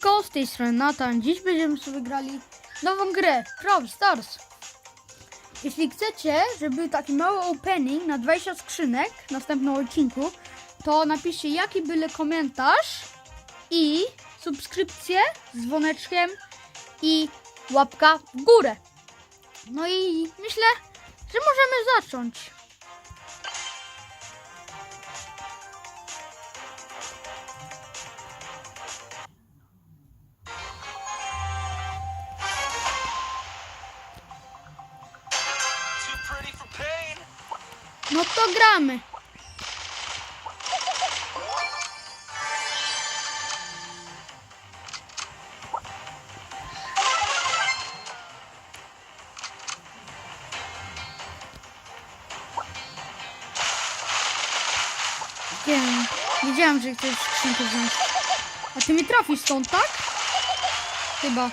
Ko z tej strony Nathan. Dziś będziemy sobie grali nową grę Brawl Stars. Jeśli chcecie, żeby taki mały opening na 20 skrzynek w następnym odcinku, to napiszcie jaki byle komentarz i subskrypcję z dzwoneczkiem i łapka w górę. No i myślę, że możemy zacząć. No to gramy. Wiem, wiedziałam, że chcesz skrzynkę wziąć. A ty mi trafisz stąd, tak? Chyba.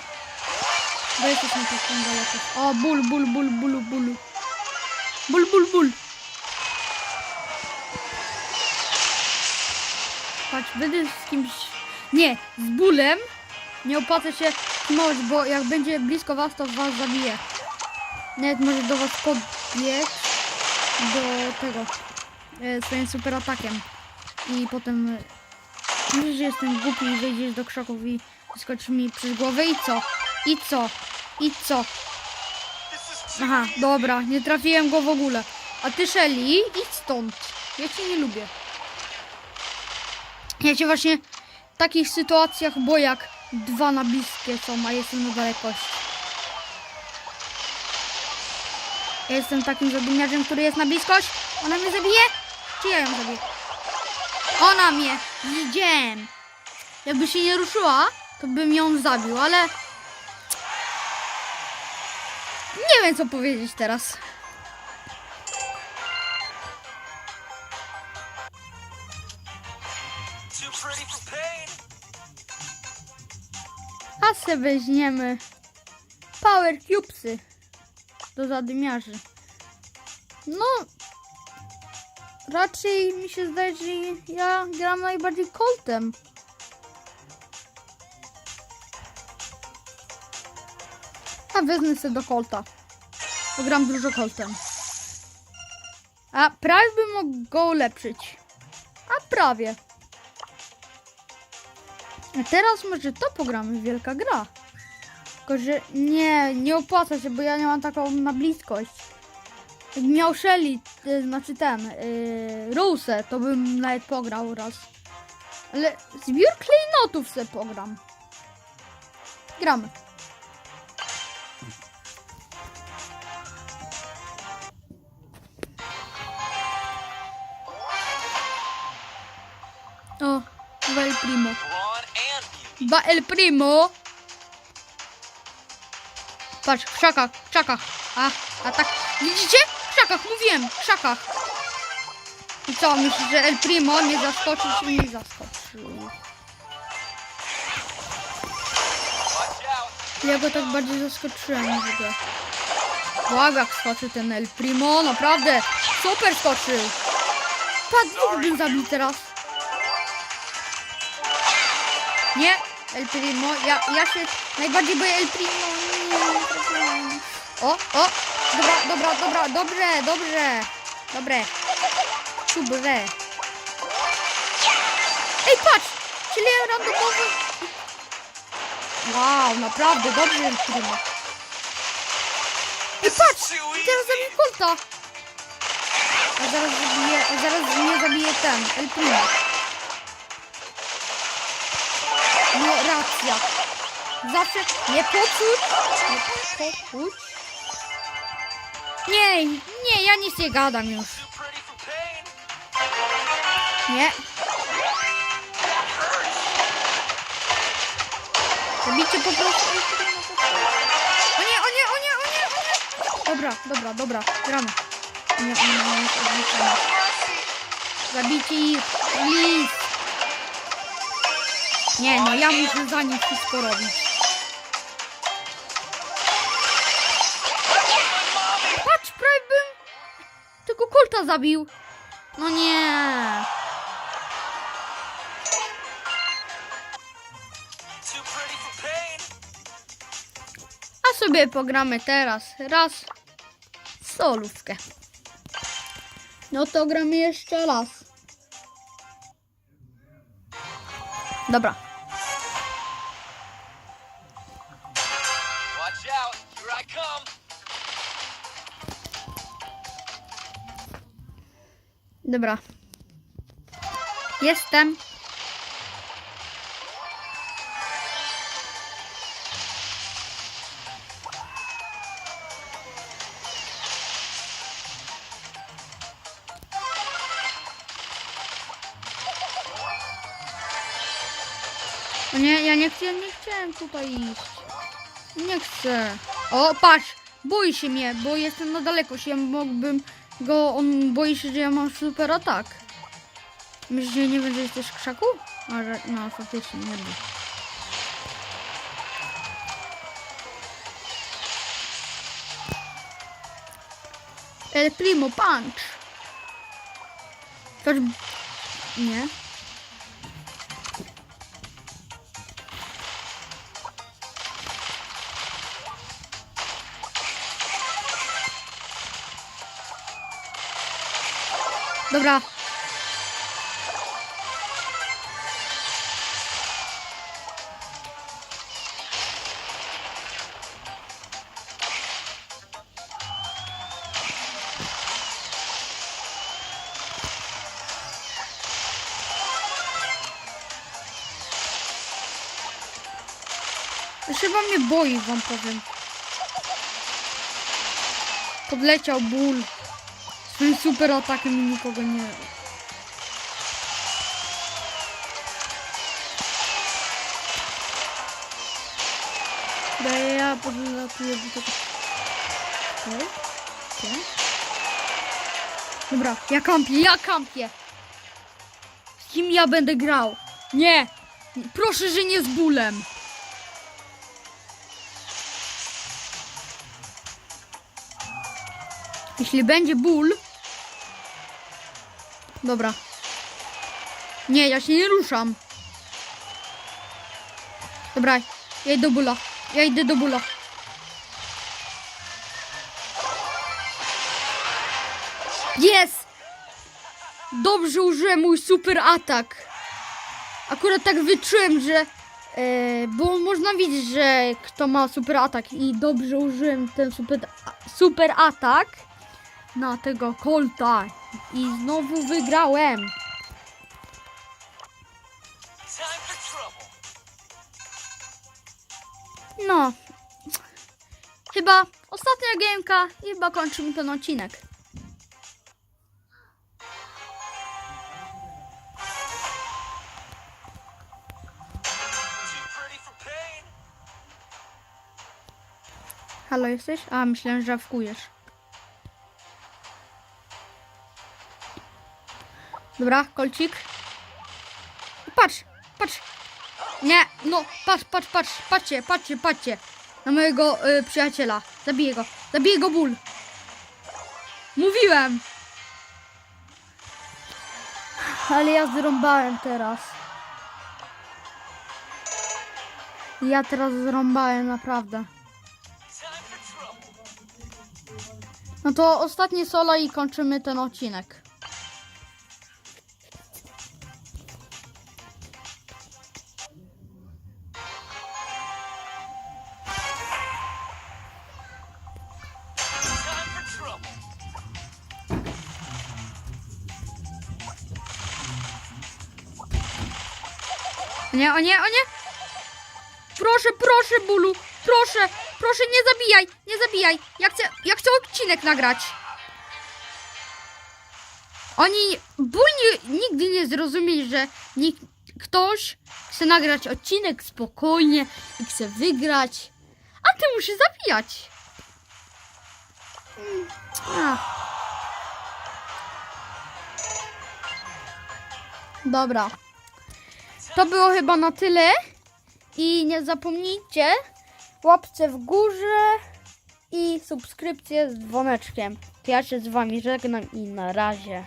Bo jesteś na takim daleko. O, ból, ból, ból, ból, ból. Ból, ból, ból. Patrz, będę z kimś... Nie, z bólem nie opłaca się teamować, bo jak będzie blisko was, to was zabije. Nawet może do was podbiec do tego, e, swoim super atakiem. I potem e, że jestem głupi i wejdziesz do krzaków i wyskoczysz mi przez głowę i co? I co? I co? Aha, dobra, nie trafiłem go w ogóle. A ty, Shelly, idź stąd. Ja cię nie lubię. Ja cię właśnie w takich sytuacjach, bo jak dwa na bliskie są, a jestem na dalekości. Ja jestem takim zadumiarzem, który jest na bliskość. Ona mnie zabije? Czy ja ją zabiję? Ona mnie! Widziałem! Jakby się nie ruszyła, to bym ją zabił, ale... Nie wiem, co powiedzieć teraz. A se weźmiemy Power Cubesy do zadymiarzy. No, raczej mi się zdaje, że ja gram najbardziej Coltem. A wezmę sobie do Colta. Bo gram dużo Coltem. A prawie bym mógł go ulepszyć. A prawie. A teraz może to pogramy, wielka gra. Tylko, że nie, nie opłaca się, bo ja nie mam taką na bliskość. Jakbym miał Shelly, y, znaczy ten, Rose, to bym nawet pograł raz. Ale zbiór klejnotów se pogram. Gramy. O, Vel Primo. Ba el primo. Patrz, w krzakach, w krzakach. A, a tak. Widzicie? W krzakach, mówiłem, w krzakach. I co, myślisz, że el primo nie zaskoczył czy nie out. Ja go tak bardziej zaskoczyłem w ogóle. Błaga, jak skoczy ten el primo, naprawdę. Super skoczył. Patrz, dwóch bym zabił teraz. Nie, El Primo, ja, ja się najbardziej boję El Primo. Nie, nie. O, o, dobra, dobra, dobra, dobrze, dobrze, dobre. Dobre. Ej, patrz, czyli randomowy. Wow, naprawdę, dobrze El Primo. Ej, patrz, teraz zabiję Colta. A zaraz zabiję, zaraz mnie zabije ten, El Primo. No racja. Zawsze nie poczuć. Nie poczuć. Nie, nie, ja nic nie gadam już. Nie. Zabijcie po prostu. O nie, o nie, o nie, o nie, o nie. Dobra, dobra, dobra, gramy. Nie, nie, nie, nie, odliczamy. Zabijcie ich, please. Nie, no ja muszę za nich wszystko robić. Patrz, prawie bym tego kolta zabił. No nie. A sobie pogramy teraz raz solówkę. No to gramy jeszcze raz. Dobra. Out. Here I come. Dobra. Jestem. O nie, ja nie ja nie chciałem tutaj iść. Nie chcę. O, patrz! Boi się mnie, bo jestem na daleko się mógłbym go, on boi się, że ja mam super atak. Myślisz, że nie będzie też w krzaku? A, że, no faktycznie nie będzie. El Primo Punch. Toż... Nie. Dobra. Chyba mnie boi, wam powiem. Podleciał ból. Swoim super atakiem nikogo nie... Daję ja podlatuję do tego... Okej. Okej. Dobra, ja kampię, ja kampię! Z kim ja będę grał? Nie! Proszę, że nie z bólem! Jeśli będzie ból. Dobra. Nie, ja się nie ruszam. Dobra, ja idę do bóla. Ja idę do bóla. Jest! Dobrze użyłem mój super atak. Akurat tak wyczułem, że. E, bo można widzieć, że kto ma super atak i dobrze użyłem ten super, super atak na tego Colta i znowu wygrałem. No, chyba ostatnia gierka i chyba kończymy ten odcinek. Halo jesteś? A, myślałem, że wkujesz. Dobra, kolcik. Patrz, patrz. Nie, no, patrz, patrz, patrz, patrzcie, patrzcie, patrzcie. Na mojego y, przyjaciela. Zabiję go, zabiję go ból. Mówiłem. Ale ja zrąbałem teraz. Ja teraz zrąbałem, naprawdę. No to ostatnie solo i kończymy ten odcinek. Nie, o nie, o nie! Proszę, proszę, Bulu! Proszę, proszę, nie zabijaj! Nie zabijaj! Ja chcę, ja chcę odcinek nagrać! Oni, Ból nie, nigdy nie zrozumieli, że nikt, ktoś chce nagrać odcinek spokojnie i chce wygrać, a ty musisz zabijać. Ach. Dobra. To było chyba na tyle. I nie zapomnijcie łapce w górze i subskrypcję z dzwoneczkiem. To ja się z wami żegnam i na razie.